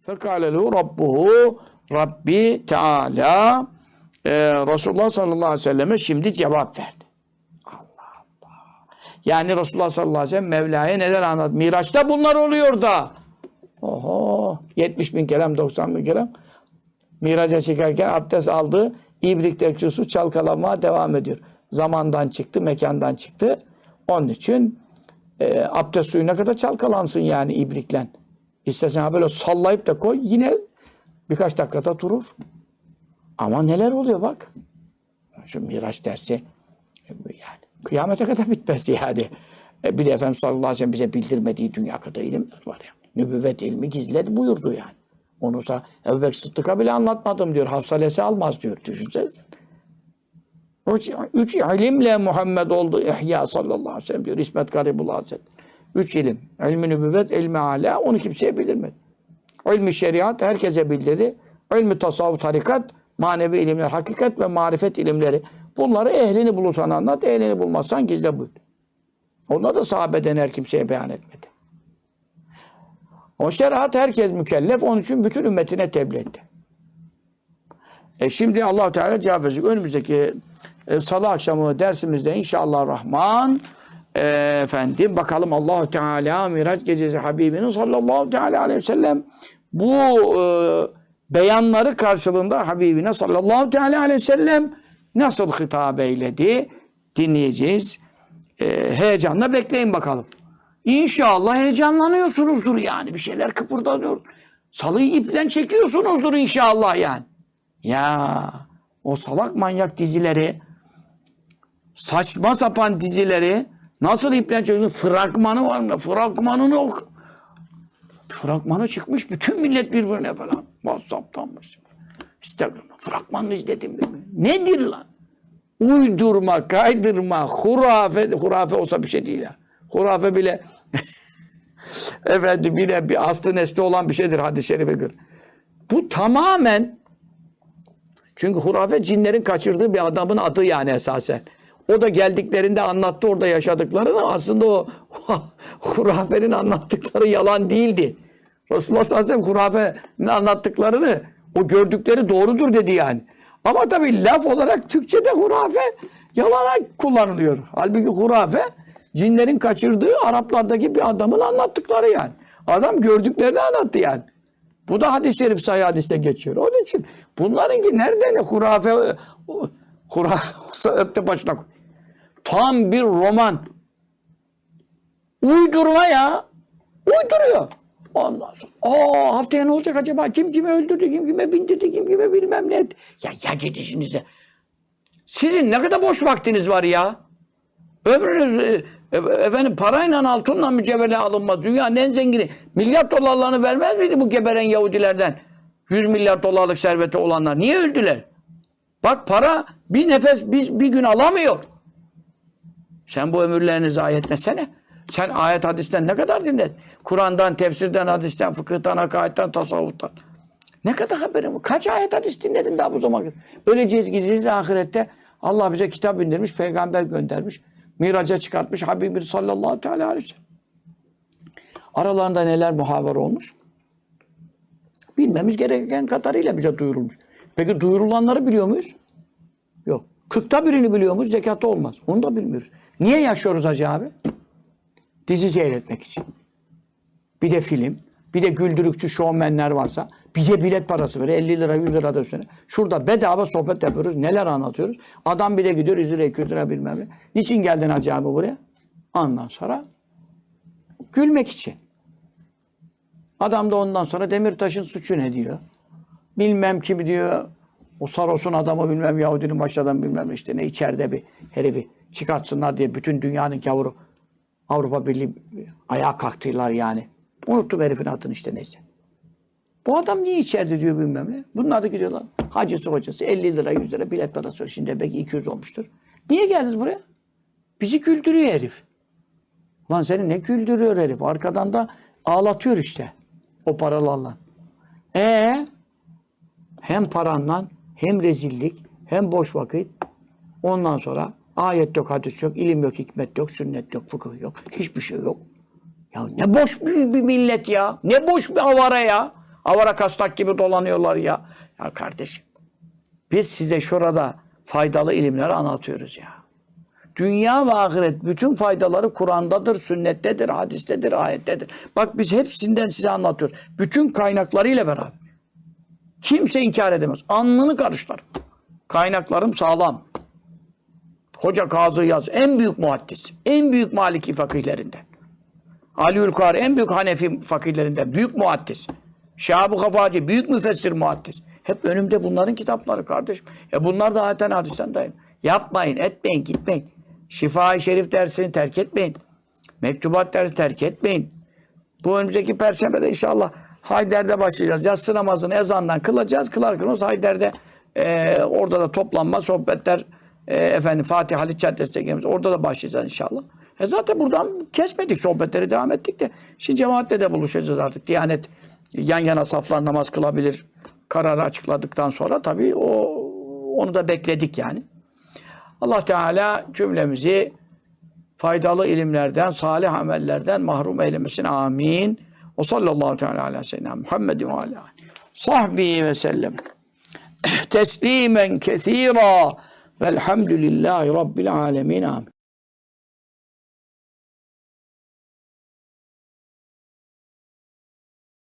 Fekale lehu rabbuhu Rabbi Teala e, Resulullah sallallahu aleyhi ve selleme şimdi cevap verdi. Allah Allah. Yani Resulullah sallallahu aleyhi ve sellem Mevla'ya neler anlattı? Miraç'ta bunlar oluyor da. Oho 70 bin kelam 90 bin kelam. Miraca çıkarken abdest aldı. İbrikteki su çalkalamaya devam ediyor. Zamandan çıktı, mekandan çıktı. Onun için e, abdest suyu ne kadar çalkalansın yani ibriklen. İstersen ha böyle sallayıp da koy yine birkaç dakikada durur. Ama neler oluyor bak. Şu Miraç dersi e, yani kıyamete kadar bitmez yani. E, bir de Efendimiz sallallahu aleyhi ve sellem bize bildirmediği dünya kadar ilimler var ya. Nübüvvet ilmi gizledi buyurdu yani. Onu da Ebu Bekir Sıddık'a bile anlatmadım diyor. Hafsalesi almaz diyor. Düşünsene. Üç, üç ilimle Muhammed oldu İhya sallallahu aleyhi ve sellem diyor. İsmet Garibullah Hazretleri. Üç ilim. İlmi nübüvvet, ilmi ala. Onu kimseye bildirmedi. İlmi şeriat herkese bildirdi. İlmi tasavvuf, tarikat, manevi ilimler, hakikat ve marifet ilimleri. Bunları ehlini bulursan anlat, ehlini bulmazsan gizle buyur. Onlar da sahabeden her kimseye beyan etmedi. O şeriat herkes mükellef. Onun için bütün ümmetine tebliğ etti. E şimdi allah Teala cevap verecek. Önümüzdeki e, salı akşamı dersimizde inşallah Rahman e, efendim bakalım allah Teala Miraç gecesi Habibinin sallallahu teala aleyhi ve sellem bu e, beyanları karşılığında Habibine sallallahu teala aleyhi ve sellem nasıl hitap eyledi dinleyeceğiz. E, heyecanla bekleyin bakalım. İnşallah heyecanlanıyorsunuzdur yani. Bir şeyler kıpırdanıyor. Salıyı iplen çekiyorsunuzdur inşallah yani. Ya o salak manyak dizileri saçma sapan dizileri nasıl iplen çekiyorsun? Fragmanı var mı? Fragmanını ok. Fragmanı çıkmış bütün millet birbirine falan. Whatsapp'tan mı? Instagram'dan fragmanını izledim. mi? Nedir lan? Uydurma, kaydırma, hurafe, hurafe olsa bir şey değil ya. Hurafe bile efendim bile bir aslı nesli olan bir şeydir hadis-i şerife göre. Bu tamamen çünkü hurafe cinlerin kaçırdığı bir adamın adı yani esasen. O da geldiklerinde anlattı orada yaşadıklarını. Aslında o hurafenin anlattıkları yalan değildi. Resulullah sallallahu aleyhi ve sellem hurafenin anlattıklarını o gördükleri doğrudur dedi yani. Ama tabii laf olarak Türkçe'de hurafe yalana kullanılıyor. Halbuki hurafe cinlerin kaçırdığı Araplardaki bir adamın anlattıkları yani. Adam gördüklerini anlattı yani. Bu da hadis-i şerif sayı hadiste geçiyor. Onun için bunlarınki nereden hurafe hurafe öpte başına koy. Tam bir roman. Uydurma ya. Uyduruyor. Ondan sonra aa haftaya ne olacak acaba? Kim kimi öldürdü, kim kime bindirdi, kim kime bilmem ne. Ya ya gidişinizde. Sizin ne kadar boş vaktiniz var ya. Ömrünüz e, e, efendim parayla altınla mücevherle alınmaz. Dünyanın en zengini milyar dolarlarını vermez miydi bu geberen Yahudilerden? 100 milyar dolarlık serveti olanlar. Niye öldüler? Bak para bir nefes biz bir gün alamıyor. Sen bu ömürlerini zayi etmesene. Sen ayet hadisten ne kadar dinledin? Kur'an'dan, tefsirden, hadisten, fıkıhtan, hakayetten, tasavvuftan. Ne kadar haberin var? Kaç ayet hadis dinledin daha bu kadar? Öleceğiz gideceğiz ahirette. Allah bize kitap indirmiş, peygamber göndermiş. Miraca çıkartmış Habibim sallallahu teala aleyhi ve sellem. Aralarında neler muhaver olmuş? Bilmemiz gereken kadarıyla bize duyurulmuş. Peki duyurulanları biliyor muyuz? Yok. Kırkta birini biliyor muyuz? Zekatta olmaz. Onu da bilmiyoruz. Niye yaşıyoruz Hacı abi? Dizi seyretmek için. Bir de film. Bir de güldürükçü şovmenler varsa. Bir de bilet parası ver. 50 lira 100 lira da üstüne. Şurada bedava sohbet yapıyoruz. Neler anlatıyoruz. Adam bile gidiyor 100 lira 200 lira bilmem ne. Niçin geldin Hacı abi buraya? Ondan sonra gülmek için. Adam da ondan sonra Demirtaş'ın suçu ne diyor? Bilmem kim diyor. O Saros'un adamı bilmem Yahudinin baş adamı bilmem işte ne içeride bir herifi çıkartsınlar diye bütün dünyanın gavuru Avrupa Birliği ayağa kalktılar yani. Unuttum herifin adını işte neyse. Bu adam niye içeride diyor bilmem ne. Bunlar da gidiyorlar. Hacısı hocası 50 lira 100 lira bilet parası. Şimdi belki 200 olmuştur. Niye geldiniz buraya? Bizi güldürüyor herif. Lan seni ne güldürüyor herif? Arkadan da ağlatıyor işte. O paralarla. E hem paranla hem rezillik hem boş vakit. Ondan sonra ayet yok, hadis yok, ilim yok, hikmet yok, sünnet yok, fıkıh yok. Hiçbir şey yok. Ya ne boş bir, bir millet ya. Ne boş bir avara ya. Avara kastak gibi dolanıyorlar ya. Ya kardeşim biz size şurada faydalı ilimleri anlatıyoruz ya. Dünya ve ahiret bütün faydaları Kur'an'dadır, sünnettedir, hadistedir, ayettedir. Bak biz hepsinden size anlatıyoruz. Bütün kaynaklarıyla beraber. Kimse inkar edemez. Alnını karışlar. Kaynaklarım sağlam. Hoca Kazı Yaz en büyük muhaddis. En büyük Maliki fakihlerinden. Aliül Kari en büyük Hanefi fakihlerinden. Büyük muhaddis. Şahab-ı Kafacı büyük müfessir muhaddis. Hep önümde bunların kitapları kardeşim. Ya bunlar da ayetten hadisten dayan. Yapmayın, etmeyin, gitmeyin. Şifa-i Şerif dersini terk etmeyin. Mektubat dersini terk etmeyin. Bu önümüzdeki perşembede inşallah Hayder'de başlayacağız. Yatsı namazını ezandan kılacağız. Kılar kılmaz Hayder'de e, orada da toplanma, sohbetler e, efendim Fatih Halit Caddesi'ne gelmiş. Orada da başlayacağız inşallah. E zaten buradan kesmedik sohbetleri devam ettik de. Şimdi cemaatle de buluşacağız artık. Diyanet yan yana saflar namaz kılabilir. Kararı açıkladıktan sonra tabii o onu da bekledik yani. Allah Teala cümlemizi faydalı ilimlerden, salih amellerden mahrum eylemesin. Amin. O sallallahu teala ala seyyidina Muhammedin ve ala sahbihi ve sellem. Teslimen kesira فالحمد لله رب العالمين. آمين